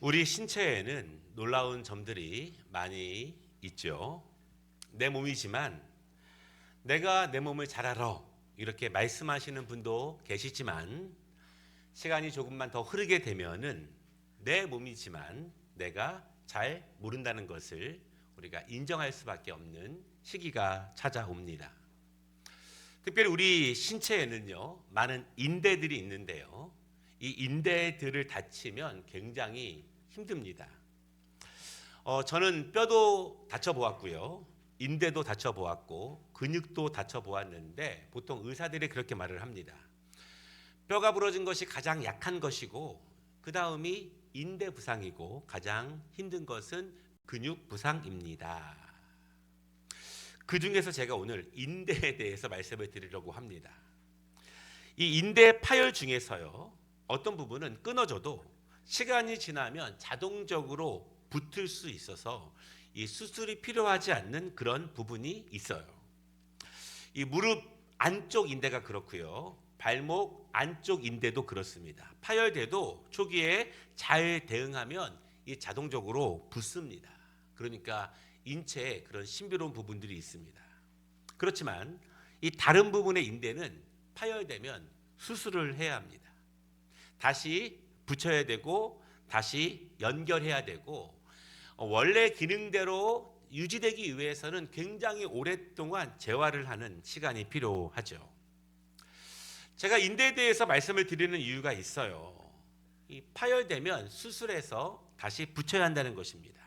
우리 신체에는 놀라운 점들이 많이 있죠. 내 몸이지만 내가 내 몸을 잘 알아. 이렇게 말씀하시는 분도 계시지만 시간이 조금만 더 흐르게 되면은 내 몸이지만 내가 잘 모른다는 것을 우리가 인정할 수밖에 없는 시기가 찾아옵니다. 특별히 우리 신체에는요 많은 인대들이 있는데요. 이 인대들을 다치면 굉장히 힘듭니다. 어, 저는 뼈도 다쳐 보았고요. 인대도 다쳐 보았고 근육도 다쳐 보았는데 보통 의사들이 그렇게 말을 합니다. 뼈가 부러진 것이 가장 약한 것이고 그 다음이 인대 부상이고 가장 힘든 것은 근육 부상입니다. 그 중에서 제가 오늘 인대에 대해서 말씀을 드리려고 합니다. 이 인대 파열 중에서요 어떤 부분은 끊어져도 시간이 지나면 자동적으로 붙을 수 있어서 이 수술이 필요하지 않는 그런 부분이 있어요. 이 무릎 안쪽 인대가 그렇고요. 발목 안쪽 인대도 그렇습니다. 파열돼도 초기에 잘 대응하면 이 자동적으로 붙습니다. 그러니까 인체에 그런 신비로운 부분들이 있습니다. 그렇지만 이 다른 부분의 인대는 파열되면 수술을 해야 합니다. 다시 붙여야 되고 다시 연결해야 되고 어, 원래 기능대로 유지되기 위해서는 굉장히 오랫동안 재활을 하는 시간이 필요하죠. 제가 인대에 대해서 말씀을 드리는 이유가 있어요. 이 파열되면 수술해서 다시 붙여야 한다는 것입니다.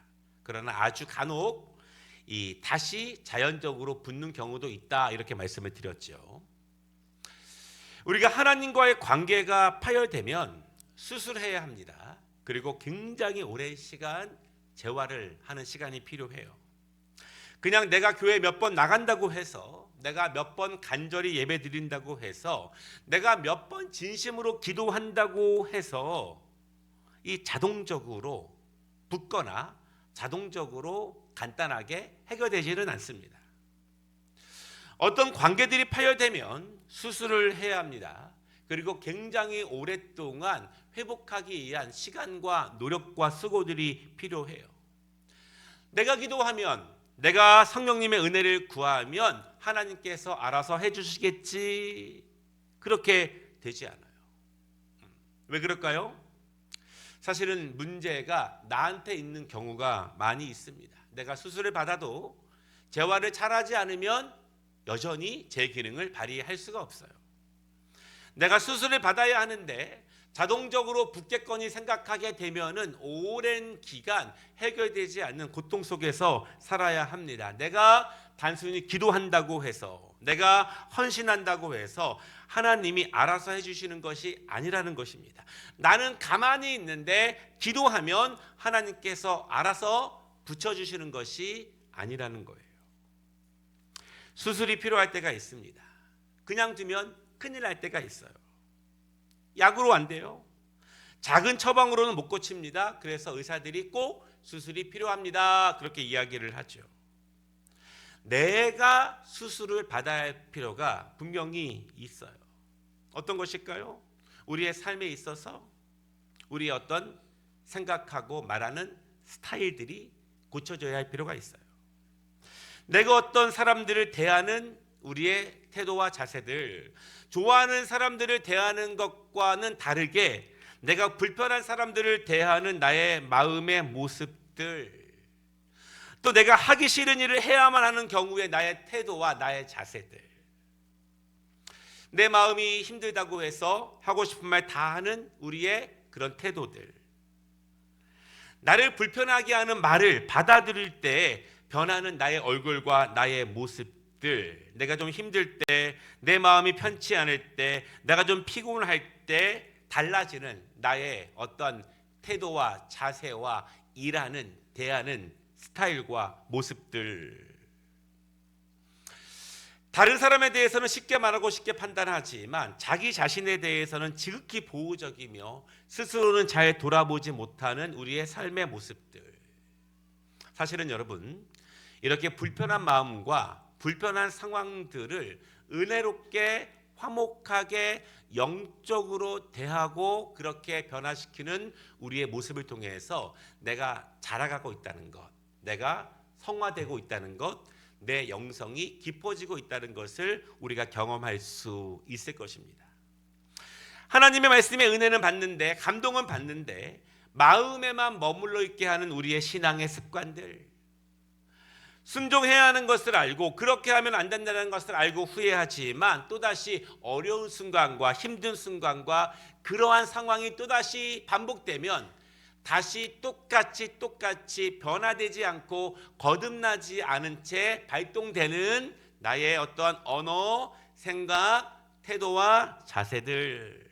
그러나 아주 간혹 이 다시 자연적으로 붙는 경우도 있다 이렇게 말씀을 드렸죠. 우리가 하나님과의 관계가 파열되면 수술해야 합니다. 그리고 굉장히 오랜 시간 재활을 하는 시간이 필요해요. 그냥 내가 교회 몇 번 나간다고 해서 내가 몇 번 간절히 예배 드린다고 해서 내가 몇 번 진심으로 기도한다고 해서 이 자동적으로 붙거나 자동적으로 간단하게 해결되지는 않습니다. 어떤 관계들이 파열되면 수술을 해야 합니다. 그리고 굉장히 오랫동안 회복하기 위한 시간과 노력과 수고들이 필요해요. 내가 기도하면 내가 성령님의 은혜를 구하면 하나님께서 알아서 해 주시겠지 그렇게 되지 않아요. 음, 왜 그럴까요? 사실은 문제가 나한테 있는 경우가 많이 있습니다. 내가 수술을 받아도 재활을 잘하지 않으면 여전히 제 기능을 발휘할 수가 없어요. 내가 수술을 받아야 하는데 자동적으로 붙겠거니 생각하게 되면은 오랜 기간 해결되지 않는 고통 속에서 살아야 합니다. 내가 단순히 기도한다고 해서 내가 헌신한다고 해서 하나님이 알아서 해주시는 것이 아니라는 것입니다. 나는 가만히 있는데 기도하면 하나님께서 알아서 붙여주시는 것이 아니라는 거예요. 수술이 필요할 때가 있습니다. 그냥 두면 큰일 날 때가 있어요. 약으로 안 돼요. 작은 처방으로는 못 고칩니다. 그래서 의사들이 꼭 수술이 필요합니다. 그렇게 이야기를 하죠. 내가 수술을 받아야 할 필요가 분명히 있어요. 어떤 것일까요? 우리의 삶에 있어서 우리의 어떤 생각하고 말하는 스타일들이 고쳐져야 할 필요가 있어요. 내가 어떤 사람들을 대하는 우리의 태도와 자세들, 좋아하는 사람들을 대하는 것과는 다르게 내가 불편한 사람들을 대하는 나의 마음의 모습들, 또 내가 하기 싫은 일을 해야만 하는 경우에 나의 태도와 나의 자세들, 내 마음이 힘들다고 해서 하고 싶은 말 다 하는 우리의 그런 태도들, 나를 불편하게 하는 말을 받아들일 때 변하는 나의 얼굴과 나의 모습 들, 내가 좀 힘들 때, 내 마음이 편치 않을 때, 내가 좀 피곤할 때 달라지는 나의 어떤 태도와 자세와 일하는, 대하는 스타일과 모습들. 다른 사람에 대해서는 쉽게 말하고 쉽게 판단하지만 자기 자신에 대해서는 지극히 보호적이며 스스로는 잘 돌아보지 못하는 우리의 삶의 모습들. 사실은 여러분, 이렇게 불편한 마음과 불편한 상황들을 은혜롭게 화목하게 영적으로 대하고 그렇게 변화시키는 우리의 모습을 통해서 내가 자라가고 있다는 것, 내가 성화되고 있다는 것, 내 영성이 깊어지고 있다는 것을 우리가 경험할 수 있을 것입니다. 하나님의 말씀의 은혜는 받는데 감동은 받는데 마음에만 머물러 있게 하는 우리의 신앙의 습관들 순종해야 하는 것을 알고 그렇게 하면 안 된다는 것을 알고 후회하지만 또다시 어려운 순간과 힘든 순간과 그러한 상황이 또다시 반복되면 다시 똑같이 똑같이 변화되지 않고 거듭나지 않은 채 발동되는 나의 어떠한 언어, 생각, 태도와 자세들.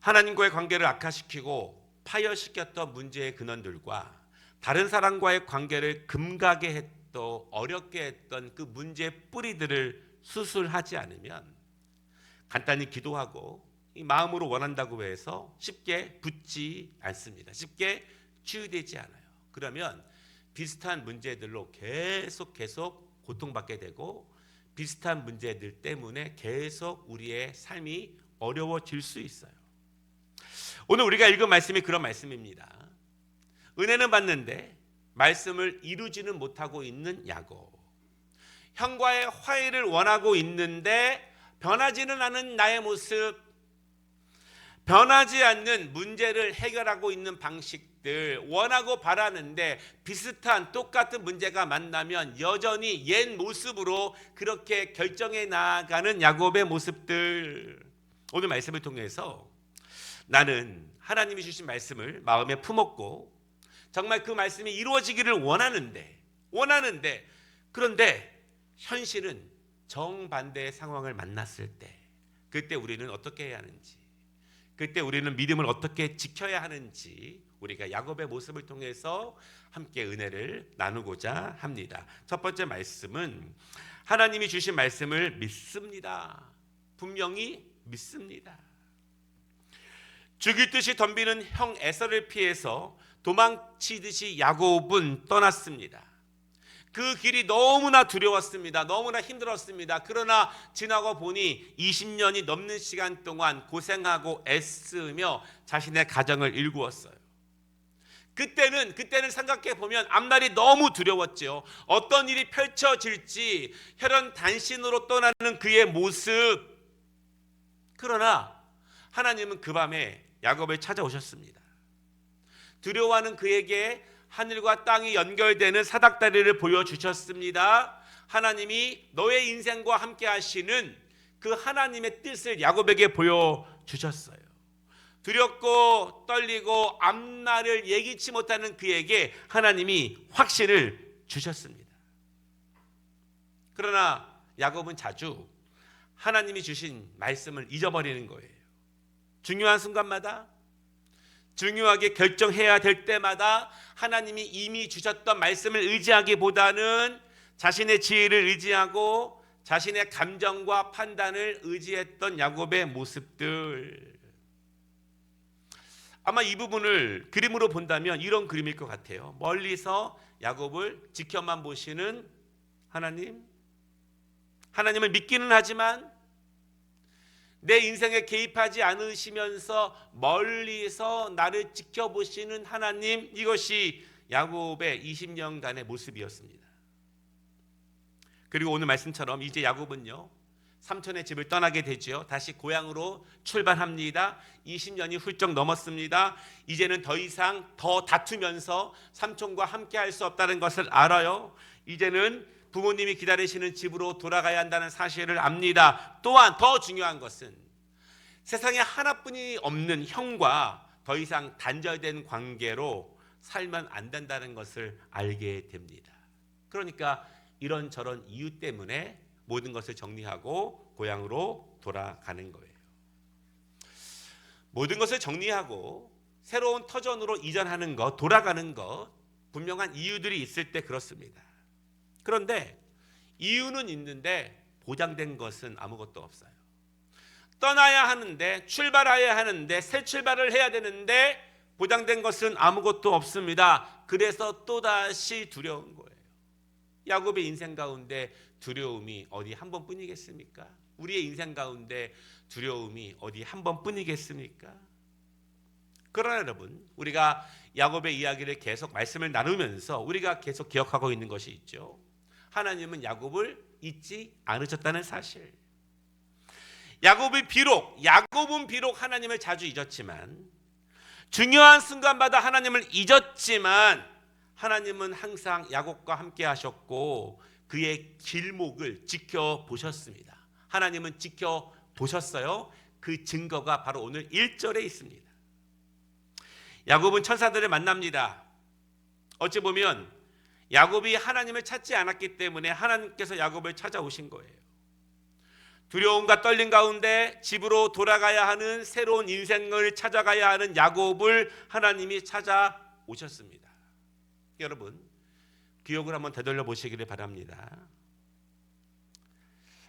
하나님과의 관계를 악화시키고 파열시켰던 문제의 근원들과 다른 사람과의 관계를 금가게 했던 어렵게 했던 그 문제의 뿌리들을 수술하지 않으면 간단히 기도하고 이 마음으로 원한다고 해서 쉽게 붙지 않습니다. 쉽게 치유되지 않아요. 그러면 비슷한 문제들로 계속 계속 고통받게 되고 비슷한 문제들 때문에 계속 우리의 삶이 어려워질 수 있어요. 오늘 우리가 읽은 말씀이 그런 말씀입니다. 은혜는 받는데 말씀을 이루지는 못하고 있는 야곱. 형과의 화해를 원하고 있는데 변하지는 않은 나의 모습, 변하지 않는 문제를 해결하고 있는 방식들, 원하고 바라는데 비슷한 똑같은 문제가 만나면 여전히 옛 모습으로 그렇게 결정해 나가는 야곱의 모습들. 오늘 말씀을 통해서 나는 하나님이 주신 말씀을 마음에 품었고 정말 그 말씀이 이루어지기를 원하는데 원하는데 그런데 현실은 정반대의 상황을 만났을 때 그때 우리는 어떻게 해야 하는지 그때 우리는 믿음을 어떻게 지켜야 하는지 우리가 야곱의 모습을 통해서 함께 은혜를 나누고자 합니다. 첫 번째 말씀은 하나님이 주신 말씀을 믿습니다. 분명히 믿습니다. 죽일 듯이 덤비는 형 에서를 피해서 도망치듯이 야곱은 떠났습니다. 그 길이 너무나 두려웠습니다. 너무나 힘들었습니다. 그러나 지나고 보니 20년이 넘는 시간 동안 고생하고 애쓰며 자신의 가정을 일구었어요. 그때는 그때는 생각해 보면 앞날이 너무 두려웠죠. 어떤 일이 펼쳐질지 혈연 단신으로 떠나는 그의 모습. 그러나 하나님은 그 밤에 야곱을 찾아오셨습니다. 두려워하는 그에게 하늘과 땅이 연결되는 사닥다리를 보여주셨습니다. 하나님이 너의 인생과 함께 하시는 그 하나님의 뜻을 야곱에게 보여주셨어요. 두렵고 떨리고 앞날을 예기치 못하는 그에게 하나님이 확신을 주셨습니다. 그러나 야곱은 자주 하나님이 주신 말씀을 잊어버리는 거예요. 중요한 순간마다 중요하게 결정해야 될 때마다 하나님이 이미 주셨던 말씀을 의지하기보다는 자신의 지혜를 의지하고 자신의 감정과 판단을 의지했던 야곱의 모습들. 아마 이 부분을 그림으로 본다면 이런 그림일 것 같아요. 멀리서 야곱을 지켜만 보시는 하나님. 하나님을 믿기는 하지만 내 인생에 개입하지 않으시면서 멀리서 나를 지켜보시는 하나님 이것이 야곱의 20년간의 모습이었습니다. 그리고 오늘 말씀처럼 이제 야곱은요 삼촌의 집을 떠나게 되죠. 다시 고향으로 출발합니다. 20년이 훌쩍 넘었습니다. 이제는 더 이상 더 다투면서 삼촌과 함께 할 수 없다는 것을 알아요. 이제는 부모님이 기다리시는 집으로 돌아가야 한다는 사실을 압니다. 또한 더 중요한 것은 세상에 하나뿐이 없는 형과 더 이상 단절된 관계로 살면 안 된다는 것을 알게 됩니다. 그러니까 이런저런 이유 때문에 모든 것을 정리하고 고향으로 돌아가는 거예요. 모든 것을 정리하고 새로운 터전으로 이전하는 것, 돌아가는 것 분명한 이유들이 있을 때 그렇습니다. 그런데 이유는 있는데 보장된 것은 아무것도 없어요. 떠나야 하는데 출발해야 하는데 새 출발을 해야 되는데 보장된 것은 아무것도 없습니다. 그래서 또다시 두려운 거예요. 야곱의 인생 가운데 두려움이 어디 한 번뿐이겠습니까? 우리의 인생 가운데 두려움이 어디 한 번뿐이겠습니까? 그러나 여러분, 우리가 야곱의 이야기를 계속 말씀을 나누면서 우리가 계속 기억하고 있는 것이 있죠. 하나님은 야곱을 잊지 않으셨다는 사실. 야곱이 비록 야곱은 비록 하나님을 자주 잊었지만 중요한 순간마다 하나님을 잊었지만 하나님은 항상 야곱과 함께 하셨고 그의 길목을 지켜 보셨습니다. 하나님은 지켜 보셨어요. 그 증거가 바로 오늘 1절에 있습니다. 야곱은 천사들을 만납니다. 어찌 보면 야곱이 하나님을 찾지 않았기 때문에 하나님께서 야곱을 찾아오신 거예요. 두려움과 떨림 가운데 집으로 돌아가야 하는 새로운 인생을 찾아가야 하는 야곱을 하나님이 찾아오셨습니다. 여러분, 기억을 한번 되돌려 보시기를 바랍니다.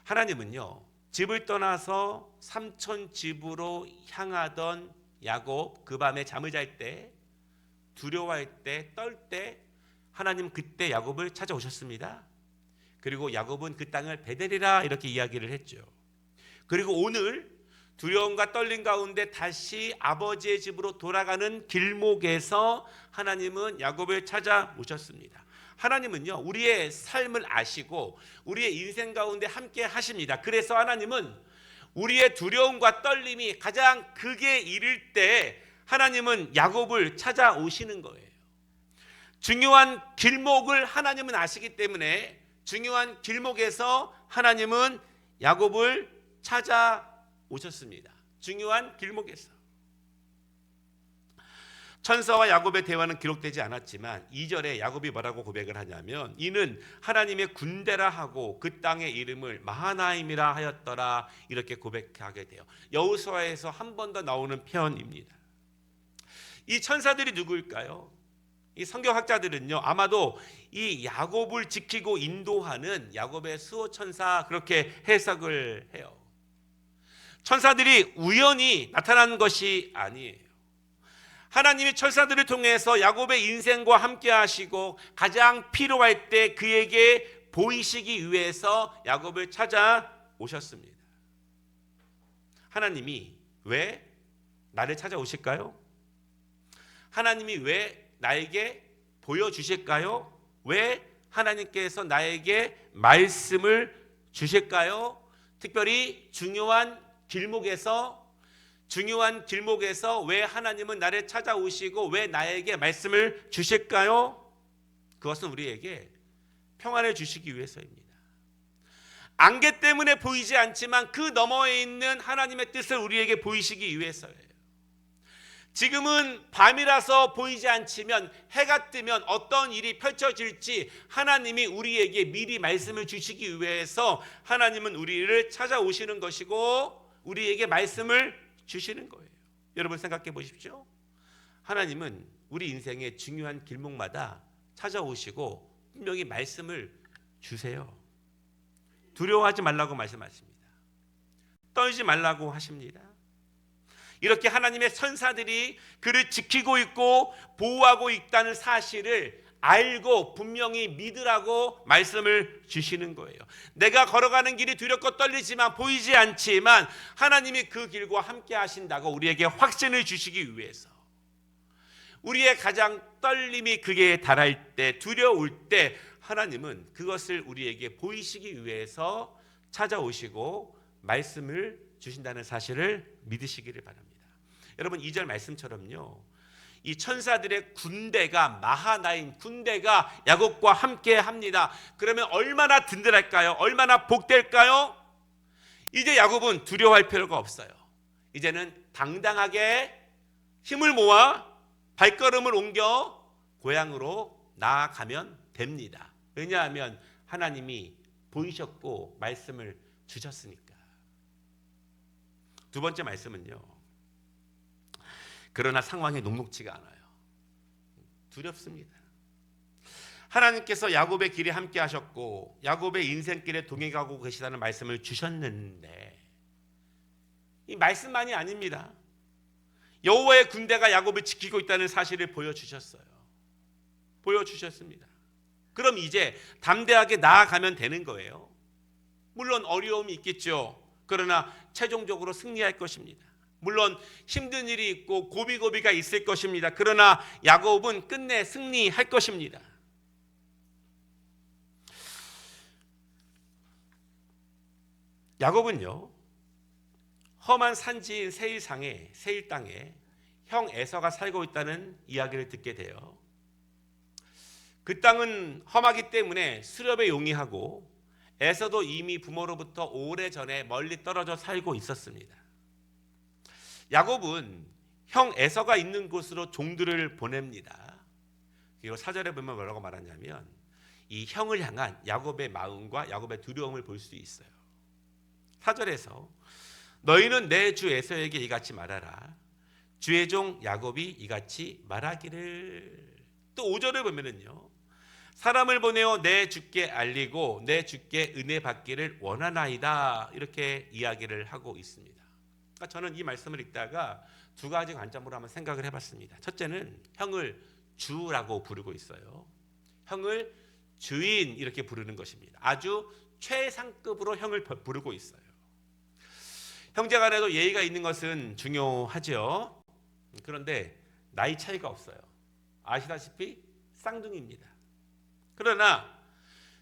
하나님은요, 집을 떠나서 삼촌 집으로 향하던 야곱 그 밤에 잠을 잘 때 두려워할 때 떨 때 하나님 그때 야곱을 찾아오셨습니다. 그리고 야곱은 그 땅을 베델이라 이렇게 이야기를 했죠. 그리고 오늘 두려움과 떨림 가운데 다시 아버지의 집으로 돌아가는 길목에서 하나님은 야곱을 찾아오셨습니다. 하나님은요, 우리의 삶을 아시고 우리의 인생 가운데 함께 하십니다. 그래서 하나님은 우리의 두려움과 떨림이 가장 극에 이를 때 하나님은 야곱을 찾아오시는 거예요. 중요한 길목을 하나님은 아시기 때문에 중요한 길목에서 하나님은 야곱을 찾아오셨습니다. 중요한 길목에서. 천사와 야곱의 대화는 기록되지 않았지만 2절에 야곱이 뭐라고 고백을 하냐면 이는 하나님의 군대라 하고 그 땅의 이름을 마하나임이라 하였더라 이렇게 고백하게 돼요. 여호수아에서 한 번 더 나오는 표현입니다. 이 천사들이 누구일까요? 이 성경학자들은요 아마도 이 야곱을 지키고 인도하는 야곱의 수호 천사 그렇게 해석을 해요. 천사들이 우연히 나타난 것이 아니에요. 하나님이 천사들을 통해서 야곱의 인생과 함께 하시고 가장 필요할 때 그에게 보이시기 위해서 야곱을 찾아오셨습니다. 하나님이 왜 나를 찾아오실까요? 하나님이 왜 나에게 보여주실까요? 왜 하나님께서 나에게 말씀을 주실까요? 특별히 중요한 길목에서 중요한 길목에서 왜 하나님은 나를 찾아오시고 왜 나에게 말씀을 주실까요? 그것은 우리에게 평안을 주시기 위해서입니다. 안개 때문에 보이지 않지만 그 너머에 있는 하나님의 뜻을 우리에게 보이시기 위해서예요. 지금은 밤이라서 보이지 않지만 해가 뜨면 어떤 일이 펼쳐질지 하나님이 우리에게 미리 말씀을 주시기 위해서 하나님은 우리를 찾아오시는 것이고 우리에게 말씀을 주시는 거예요. 여러분 생각해 보십시오. 하나님은 우리 인생의 중요한 길목마다 찾아오시고 분명히 말씀을 주세요. 두려워하지 말라고 말씀하십니다. 떨지 말라고 하십니다. 이렇게 하나님의 선사들이 그를 지키고 있고 보호하고 있다는 사실을 알고 분명히 믿으라고 말씀을 주시는 거예요. 내가 걸어가는 길이 두렵고 떨리지만 보이지 않지만 하나님이 그 길과 함께 하신다고 우리에게 확신을 주시기 위해서 우리의 가장 떨림이 그게 달할 때 두려울 때 하나님은 그것을 우리에게 보이시기 위해서 찾아오시고 말씀을 주신다는 사실을 믿으시기를 바랍니다. 여러분 2절 말씀처럼요. 이 천사들의 군대가 마하나임 군대가 야곱과 함께 합니다. 그러면 얼마나 든든할까요? 얼마나 복될까요? 이제 야곱은 두려워할 필요가 없어요. 이제는 당당하게 힘을 모아 발걸음을 옮겨 고향으로 나아가면 됩니다. 왜냐하면 하나님이 보이셨고 말씀을 주셨으니까. 두 번째 말씀은요. 그러나 상황이 녹록지가 않아요. 두렵습니다. 하나님께서 야곱의 길에 함께 하셨고 야곱의 인생길에 동행하고 계시다는 말씀을 주셨는데 이 말씀만이 아닙니다. 여호와의 군대가 야곱을 지키고 있다는 사실을 보여주셨어요. 보여주셨습니다. 그럼 이제 담대하게 나아가면 되는 거예요. 물론 어려움이 있겠죠. 그러나 최종적으로 승리할 것입니다. 물론 힘든 일이 있고 고비고비가 있을 것입니다. 그러나 야곱은 끝내 승리할 것입니다. 야곱은요 험한 산지인 세일 상에 세일 땅에 형 에서가 살고 있다는 이야기를 듣게 돼요. 그 땅은 험하기 때문에 수렵에 용이하고 에서도 이미 부모로부터 오래 전에 멀리 떨어져 살고 있었습니다. 야곱은 형 에서가 있는 곳으로 종들을 보냅니다. 그리고 사절에 보면 뭐라고 말하냐면 이 형을 향한 야곱의 마음과 야곱의 두려움을 볼 수 있어요. 사절에서 너희는 내 주 에서에게 이같이 말하라. 주의 종 야곱이 이같이 말하기를 또 5절을 보면은요. 사람을 보내어 내 주께 알리고 내 주께 은혜 받기를 원하나이다. 이렇게 이야기를 하고 있습니다. 그러니까 저는 이 말씀을 읽다가 두 가지 관점으로 한번 생각을 해봤습니다. 첫째는 형을 주라고 부르고 있어요. 형을 주인 이렇게 부르는 것입니다. 아주 최상급으로 형을 부르고 있어요. 형제 간에도 예의가 있는 것은 중요하죠. 그런데 나이 차이가 없어요. 아시다시피 쌍둥이입니다. 그러나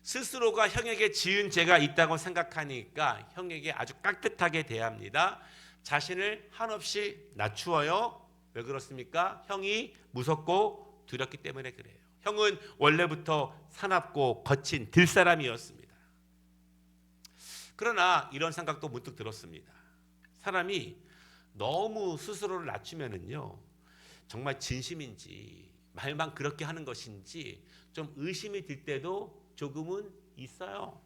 스스로가 형에게 지은 죄가 있다고 생각하니까 형에게 아주 깍듯하게 대합니다. 자신을 한없이 낮추어요. 왜 그렇습니까? 형이 무섭고 두렵기 때문에 그래요. 형은 원래부터 사납고 거친 들사람이었습니다. 그러나 이런 생각도 문득 들었습니다. 사람이 너무 스스로를 낮추면은요 정말 진심인지 말만 그렇게 하는 것인지 좀 의심이 들 때도 조금은 있어요.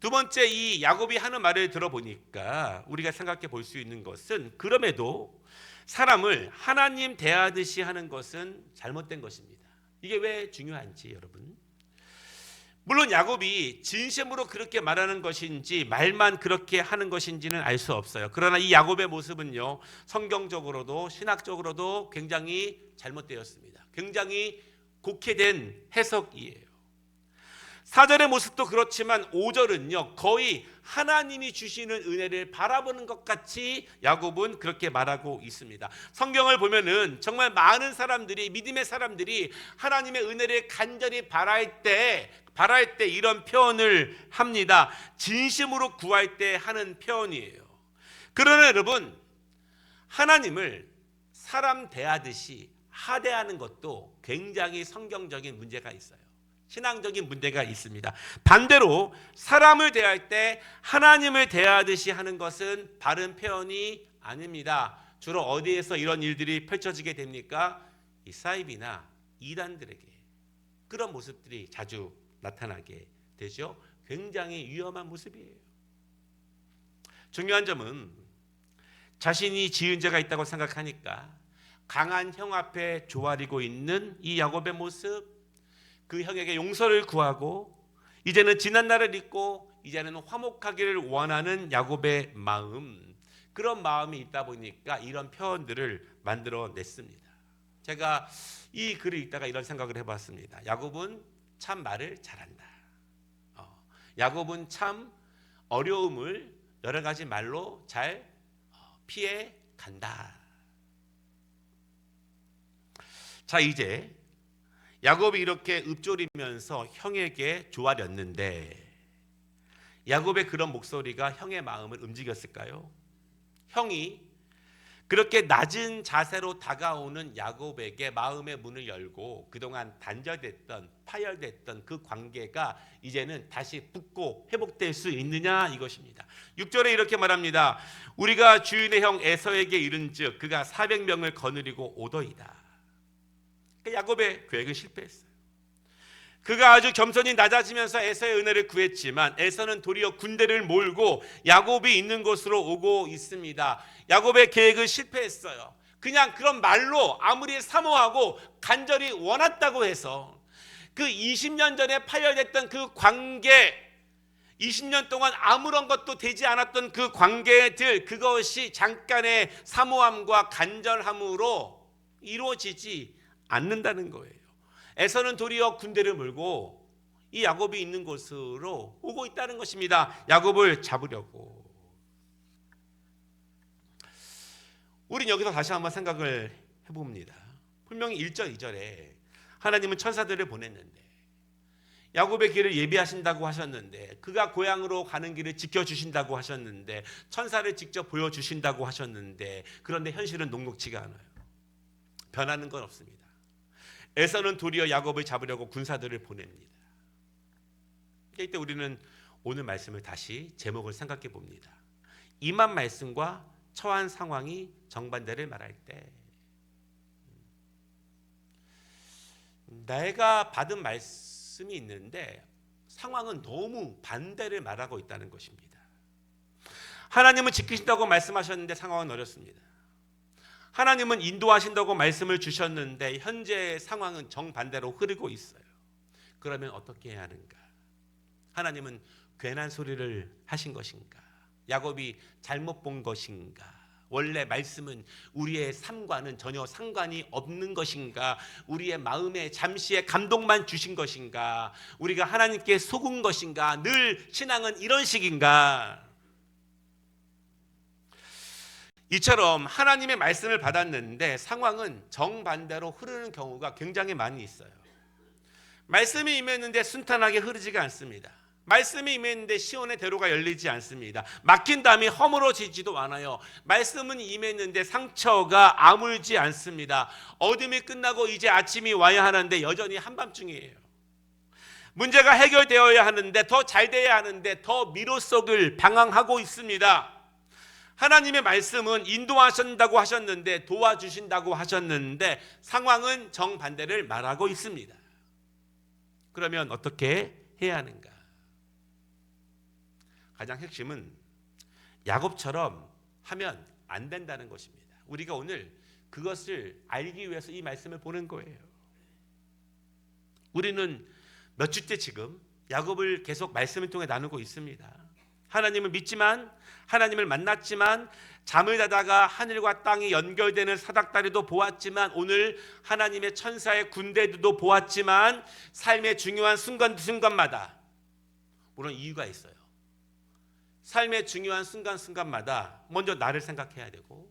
두 번째 이 야곱이 하는 말을 들어보니까 우리가 생각해 볼 수 있는 것은 그럼에도 사람을 하나님 대하듯이 하는 것은 잘못된 것입니다. 이게 왜 중요한지 여러분. 물론 야곱이 진심으로 그렇게 말하는 것인지 말만 그렇게 하는 것인지는 알 수 없어요. 그러나 이 야곱의 모습은요. 성경적으로도 신학적으로도 굉장히 잘못되었습니다. 굉장히 곡해된 해석이에요. 사절의 모습도 그렇지만 5절은요. 거의 하나님이 주시는 은혜를 바라보는 것 같이 야곱은 그렇게 말하고 있습니다. 성경을 보면은 정말 많은 사람들이 믿음의 사람들이 하나님의 은혜를 간절히 바랄 때 바랄 때 이런 표현을 합니다. 진심으로 구할 때 하는 표현이에요. 그러나 여러분 하나님을 사람 대하듯이 하대하는 것도 굉장히 성경적인 문제가 있어요. 신앙적인 문제가 있습니다. 반대로 사람을 대할 때 하나님을 대하듯이 하는 것은 바른 표현이 아닙니다. 주로 어디에서 이런 일들이 펼쳐지게 됩니까? 이 사이비나 이단들에게 그런 모습들이 자주 나타나게 되죠. 굉장히 위험한 모습이에요. 중요한 점은 자신이 지은 죄가 있다고 생각하니까 강한 형 앞에 조아리고 있는 이 야곱의 모습 그 형에게 용서를 구하고 이제는 지난 날을 잊고 이제는 화목하기를 원하는 야곱의 마음 그런 마음이 있다 보니까 이런 표현들을 만들어 냈습니다. 제가 이 글을 읽다가 이런 생각을 해봤습니다. 야곱은 참 말을 잘한다. 어, 야곱은 참 어려움을 여러 가지 말로 잘 어, 피해 간다. 자 이제 야곱이 이렇게 읊조리면서 형에게 조아렸는데 야곱의 그런 목소리가 형의 마음을 움직였을까요? 형이 그렇게 낮은 자세로 다가오는 야곱에게 마음의 문을 열고 그동안 단절됐던 파열됐던 그 관계가 이제는 다시 붙고 회복될 수 있느냐 이것입니다. 6절에 이렇게 말합니다. 우리가 주인의 형 에서에게 이른즉 그가 400명을 거느리고 오더이다. 그러니까 야곱의 계획은 실패했어요. 그가 아주 겸손히 낮아지면서 에서의 은혜를 구했지만 에서는 도리어 군대를 몰고 야곱이 있는 곳으로 오고 있습니다. 야곱의 계획은 실패했어요. 그냥 그런 말로 아무리 사모하고 간절히 원했다고 해서 그 20년 전에 파열됐던 그 관계 20년 동안 아무런 것도 되지 않았던 그 관계들 그것이 잠깐의 사모함과 간절함으로 이루어지지 않는다는 거예요. 에서는 도리어 군대를 몰고 이 야곱이 있는 곳으로 오고 있다는 것입니다. 야곱을 잡으려고. 우린 여기서 다시 한번 생각을 해봅니다. 분명히 1절, 2절에 하나님은 천사들을 보냈는데 야곱의 길을 예비하신다고 하셨는데 그가 고향으로 가는 길을 지켜주신다고 하셨는데 천사를 직접 보여주신다고 하셨는데 그런데 현실은 녹록치가 않아요. 변하는 건 없습니다. 에서는 도리어 야곱을 잡으려고 군사들을 보냅니다. 이때 우리는 오늘 말씀을 다시 제목을 생각해 봅니다. 임한 말씀과 처한 상황이 정반대를 말할 때 내가 받은 말씀이 있는데 상황은 너무 반대를 말하고 있다는 것입니다. 하나님은 지키신다고 말씀하셨는데 상황은 어렵습니다. 하나님은 인도하신다고 말씀을 주셨는데 현재 상황은 정반대로 흐르고 있어요. 그러면 어떻게 해야 하는가? 하나님은 괜한 소리를 하신 것인가? 야곱이 잘못 본 것인가? 원래 말씀은 우리의 삶과는 전혀 상관이 없는 것인가? 우리의 마음에 잠시의 감동만 주신 것인가? 우리가 하나님께 속은 것인가? 늘 신앙은 이런 식인가? 이처럼 하나님의 말씀을 받았는데 상황은 정반대로 흐르는 경우가 굉장히 많이 있어요. 말씀이 임했는데 순탄하게 흐르지가 않습니다. 말씀이 임했는데 시온의 대로가 열리지 않습니다. 막힌 담이 허물어지지도 않아요. 말씀은 임했는데 상처가 아물지 않습니다. 어둠이 끝나고 이제 아침이 와야 하는데 여전히 한밤중이에요. 문제가 해결되어야 하는데 더 잘 돼야 하는데 더 미로 속을 방황하고 있습니다. 하나님의 말씀은 인도하신다고 하셨는데 도와주신다고 하셨는데 상황은 정반대를 말하고 있습니다. 그러면 어떻게 해야 하는가? 가장 핵심은 야곱처럼 하면 안 된다는 것입니다. 우리가 오늘 그것을 알기 위해서 이 말씀을 보는 거예요. 우리는 몇 주째 지금 야곱을 계속 말씀을 통해 나누고 있습니다. 하나님을 믿지만 하나님을 만났지만 잠을 자다가 하늘과 땅이 연결되는 사닥다리도 보았지만 오늘 하나님의 천사의 군대도 보았지만 삶의 중요한 순간 순간마다 물론 이유가 있어요. 삶의 중요한 순간순간마다 먼저 나를 생각해야 되고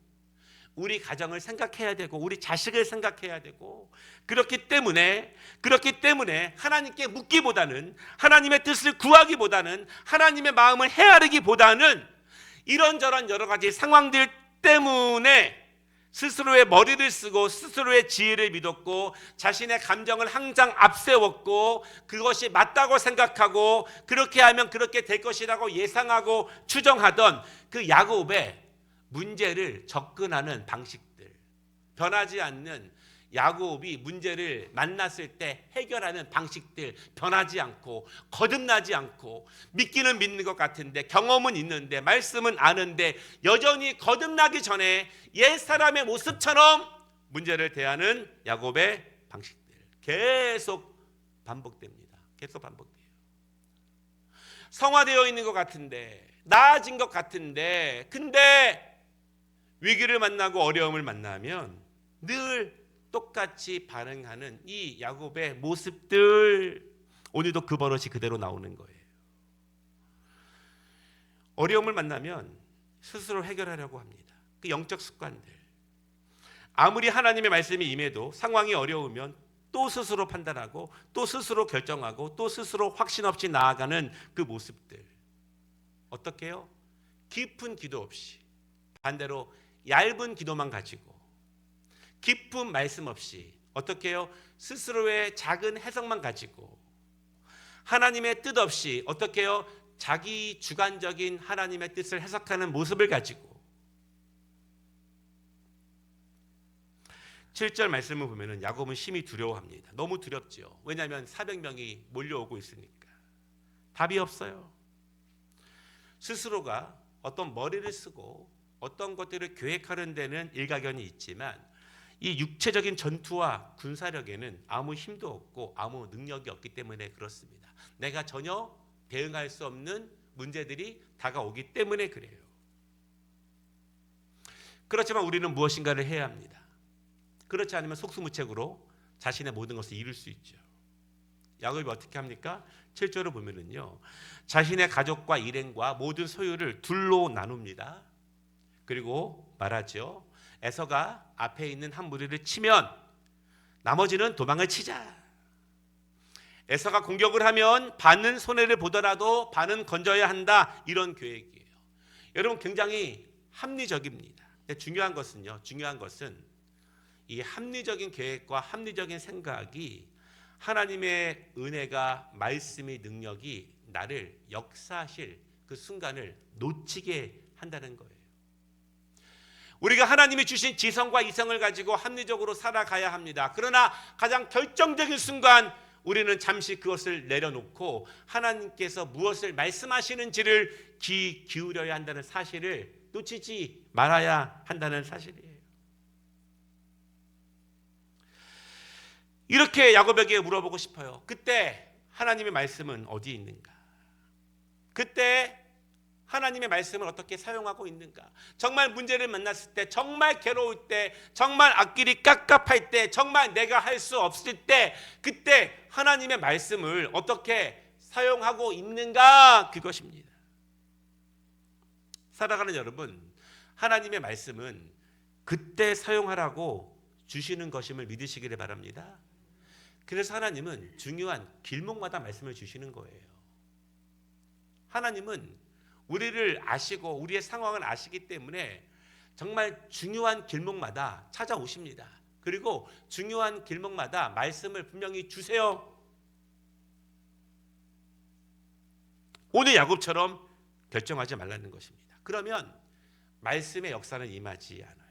우리 가정을 생각해야 되고 우리 자식을 생각해야 되고 그렇기 때문에 그렇기 때문에 하나님께 묻기보다는 하나님의 뜻을 구하기보다는 하나님의 마음을 헤아리기보다는 이런저런 여러 가지 상황들 때문에 스스로의 머리를 쓰고 스스로의 지혜를 믿었고 자신의 감정을 항상 앞세웠고 그것이 맞다고 생각하고 그렇게 하면 그렇게 될 것이라고 예상하고 추정하던 그 야곱의 문제를 접근하는 방식들 변하지 않는 야곱이 문제를 만났을 때 해결하는 방식들 변하지 않고 거듭나지 않고 믿기는 믿는 것 같은데 경험은 있는데 말씀은 아는데 여전히 거듭나기 전에 옛 사람의 모습처럼 문제를 대하는 야곱의 방식들 계속 반복됩니다. 계속 반복돼요. 성화되어 있는 것 같은데 나아진 것 같은데 근데 위기를 만나고 어려움을 만나면 늘 똑같이 반응하는 이 야곱의 모습들 오늘도 그 버릇이 그대로 나오는 거예요. 어려움을 만나면 스스로 해결하려고 합니다. 그 영적 습관들. 아무리 하나님의 말씀이 임해도 상황이 어려우면 또 스스로 판단하고 또 스스로 결정하고 또 스스로 확신 없이 나아가는 그 모습들. 어떻게요? 깊은 기도 없이 반대로 얇은 기도만 가지고 깊은 말씀 없이 어떻게 해요? 스스로의 작은 해석만 가지고 하나님의 뜻 없이 어떻게 해요? 자기 주관적인 하나님의 뜻을 해석하는 모습을 가지고 7절 말씀을 보면은 야곱은 심히 두려워합니다. 너무 두렵지요. 왜냐하면 400명이 몰려오고 있으니까 답이 없어요. 스스로가 어떤 머리를 쓰고 어떤 것들을 계획하는 데는 일가견이 있지만 이 육체적인 전투와 군사력에는 아무 힘도 없고 아무 능력이 없기 때문에 그렇습니다. 내가 전혀 대응할 수 없는 문제들이 다가오기 때문에 그래요. 그렇지만 우리는 무엇인가를 해야 합니다. 그렇지 않으면 속수무책으로 자신의 모든 것을 잃을 수 있죠. 야곱이 어떻게 합니까? 7절을 보면은요. 자신의 가족과 일행과 모든 소유를 둘로 나눕니다. 그리고 말하죠. 에서가 앞에 있는 한 무리를 치면 나머지는 도망을 치자. 에서가 공격을 하면 반은 손해를 보더라도 반은 건져야 한다 이런 계획이에요. 여러분 굉장히 합리적입니다. 중요한 것은요. 중요한 것은 이 합리적인 계획과 합리적인 생각이 하나님의 은혜가 말씀의 능력이 나를 역사하실 그 순간을 놓치게 한다는 거예요. 우리가 하나님이 주신 지성과 이성을 가지고 합리적으로 살아가야 합니다. 그러나 가장 결정적인 순간 우리는 잠시 그것을 내려놓고 하나님께서 무엇을 말씀하시는지를 귀 기울여야 한다는 사실을 놓치지 말아야 한다는 사실이에요. 이렇게 야곱에게 물어보고 싶어요. 그때 하나님의 말씀은 어디 있는가? 그때 하나님의 말씀을 어떻게 사용하고 있는가? 정말 문제를 만났을 때, 정말 괴로울 때, 정말 앞길이 깝깝할 때, 정말 내가 할 수 없을 때, 그때 하나님의 말씀을 어떻게 사용하고 있는가? 그것입니다. 살아가는 여러분, 하나님의 말씀은 그때 사용하라고 주시는 것임을 믿으시기를 바랍니다. 그래서 하나님은 중요한 길목마다 말씀을 주시는 거예요. 하나님은 우리를 아시고 우리의 상황을 아시기 때문에 정말 중요한 길목마다 찾아오십니다. 그리고 중요한 길목마다 말씀을 분명히 주세요. 오늘 야곱처럼 결정하지 말라는 것입니다. 그러면 말씀의 역사는 임하지 않아요.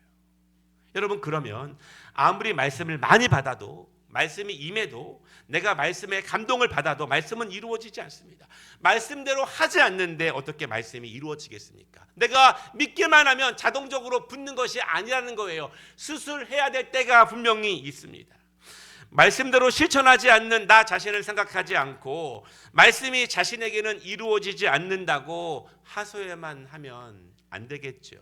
여러분 그러면 아무리 말씀을 많이 받아도 말씀이 임해도 내가 말씀에 감동을 받아도 말씀은 이루어지지 않습니다. 말씀대로 하지 않는데 어떻게 말씀이 이루어지겠습니까? 내가 믿기만 하면 자동적으로 붙는 것이 아니라는 거예요. 수술해야 될 때가 분명히 있습니다. 말씀대로 실천하지 않는 나 자신을 생각하지 않고 말씀이 자신에게는 이루어지지 않는다고 하소연만 하면 안 되겠죠.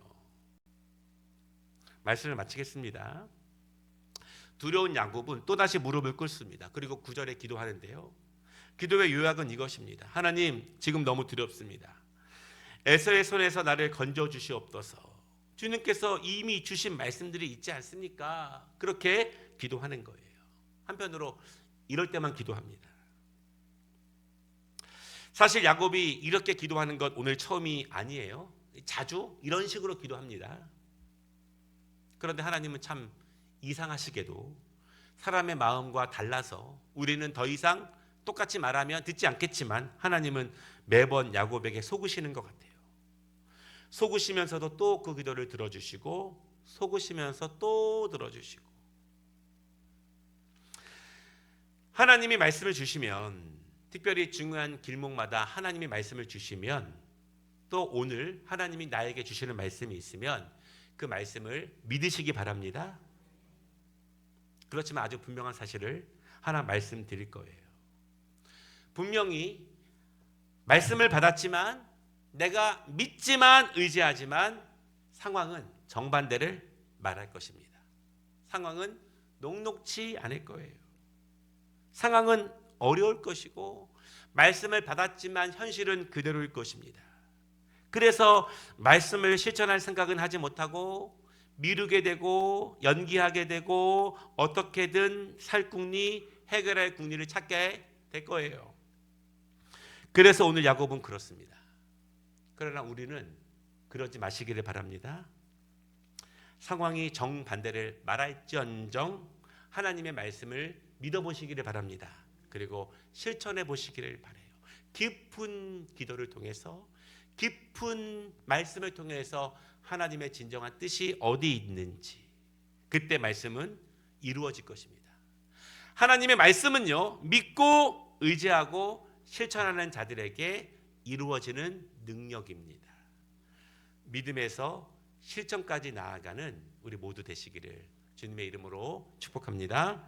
말씀을 마치겠습니다. 두려운 야곱은 또다시 무릎을 꿇습니다. 그리고 구절에 기도하는데요. 기도의 요약은 이것입니다. 하나님, 지금 너무 두렵습니다. 에서의 손에서 나를 건져 주시옵소서. 주님께서 이미 주신 말씀들이 있지 않습니까? 그렇게 기도하는 거예요. 한편으로 이럴 때만 기도합니다. 사실 야곱이 이렇게 기도하는 것 오늘 처음이 아니에요. 자주 이런 식으로 기도합니다. 그런데 하나님은 참 이상하시게도 사람의 마음과 달라서 우리는 더 이상 똑같이 말하면 듣지 않겠지만 하나님은 매번 야곱에게 속으시는 것 같아요. 속으시면서도 또 그 기도를 들어주시고 속으시면서 또 들어주시고 하나님이 말씀을 주시면 특별히 중요한 길목마다 하나님이 말씀을 주시면 또 오늘 하나님이 나에게 주시는 말씀이 있으면 그 말씀을 믿으시기 바랍니다. 그렇지만 아주 분명한 사실을 하나 말씀드릴 거예요. 분명히 말씀을 받았지만 내가 믿지만 의지하지만 상황은 정반대를 말할 것입니다. 상황은 녹록치 않을 거예요. 상황은 어려울 것이고 말씀을 받았지만 현실은 그대로일 것입니다. 그래서 말씀을 실천할 생각은 하지 못하고 미루게 되고 연기하게 되고 어떻게든 살 궁리 해결할 궁리를 찾게 될 거예요. 그래서 오늘 야곱은 그렇습니다. 그러나 우리는 그러지 마시기를 바랍니다. 상황이 정반대를 말할지언정 하나님의 말씀을 믿어보시기를 바랍니다. 그리고 실천해 보시기를 바래요. 깊은 기도를 통해서 깊은 말씀을 통해서 하나님의 진정한 뜻이 어디 있는지 그때 말씀은 이루어질 것입니다. 하나님의 말씀은요 믿고 의지하고 실천하는 자들에게 이루어지는 능력입니다. 믿음에서 실천까지 나아가는 우리 모두 되시기를 주님의 이름으로 축복합니다.